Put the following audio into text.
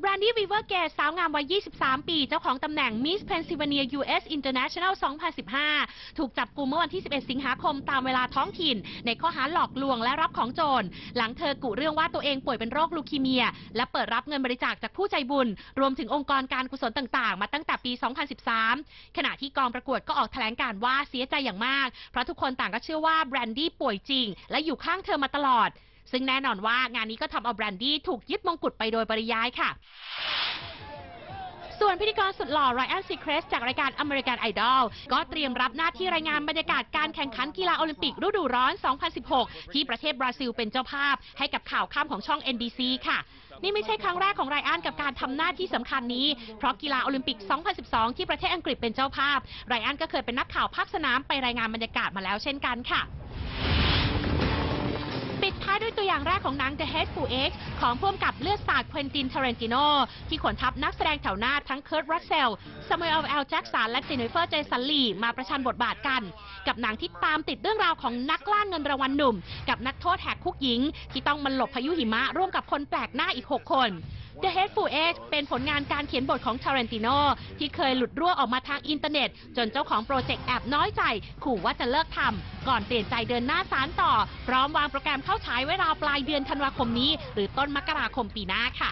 แบรนดี้วีเวอร์เกตสาวงามวัย 23 ปี เจ้าของตำแหน่ง Miss Pennsylvania US International 2015 ถูกจับกุมเมื่อวันที่ 11 สิงหาคมตามเวลาท้องถิ่น ในข้อหาหลอกลวงและรับของโจร หลังเธอกุเรื่องว่าตัวเองป่วยเป็นโรคลูคีเมีย และเปิดรับเงินบริจาคจากผู้ใจบุญ รวมถึงองค์กรการกุศลต่างๆ มาตั้งแต่ปี 2013 ขณะที่กองประกวดก็ออกแถลงการ์ว่าเสียใจอย่างมาก เพราะทุกคนต่างก็เชื่อว่าแบรนดี้ป่วยจริง และอยู่ข้างเธอมาตลอด ซึ่งแน่นอนว่างานนี้ก็ทำเอาแบรนดี้ถูกยึดมงกุฎไปโดยปริยายค่ะ ส่วนพิธีกรสุดหล่อไรอันซีครสจากรายการ American Idol ก็เตรียมรับหน้าที่รายงานบรรยากาศการแข่งขันกีฬาโอลิมปิกฤดูร้อน 2016 ที่ประเทศบราซิลเป็นเจ้าภาพ ให้กับข่าวข้ามของช่อง NBC ค่ะ นี่ไม่ใช่ครั้งแรกของไรอันกับการทำหน้าที่สำคัญนี้ เพราะกีฬาโอลิมปิก 2012 ที่ประเทศอังกฤษเป็นเจ้าภาพไรอันก็เคยเป็นนักข่าวภาคสนามไปรายงานบรรยากาศมาแล้วเช่นกันค่ะ ท้ายด้วยตัวอย่างแรกของหนัง The Hateful Eight ของพ่วงกับเลือดสาดเควินตินเทเรนติโน ที่ขนทัพนักแสดงแถวหน้าทั้งเคิร์ตรัสเซลซามูเอลแอลแจ็กสันและเจนนิเฟอร์เจสันลีมาประชันบทบาทกัน กับหนังที่ตามติดเรื่องราวของนักล่าเงินรางวัลหนุ่ม กับนักโทษแหกคุกหญิง ที่ต้องมันหลบพายุหิมะร่วมกับคนแปลกหน้าอีก 6 คน The Hateful Eight เป็นผลงานการเขียนบทของทารันติโนที่เคยหลุดรั่วออกมาทางอินเทอร์เน็ต จนเจ้าของโปรเจกต์แอบน้อยใจ ขู่ว่าจะเลิกทำ ก่อนเปลี่ยนใจเดินหน้าสารต่อ พร้อมวางโปรแกรมเข้าฉายเวลาปลายเดือนธันวาคมนี้ หรือต้นมกราคมปีหน้าค่ะ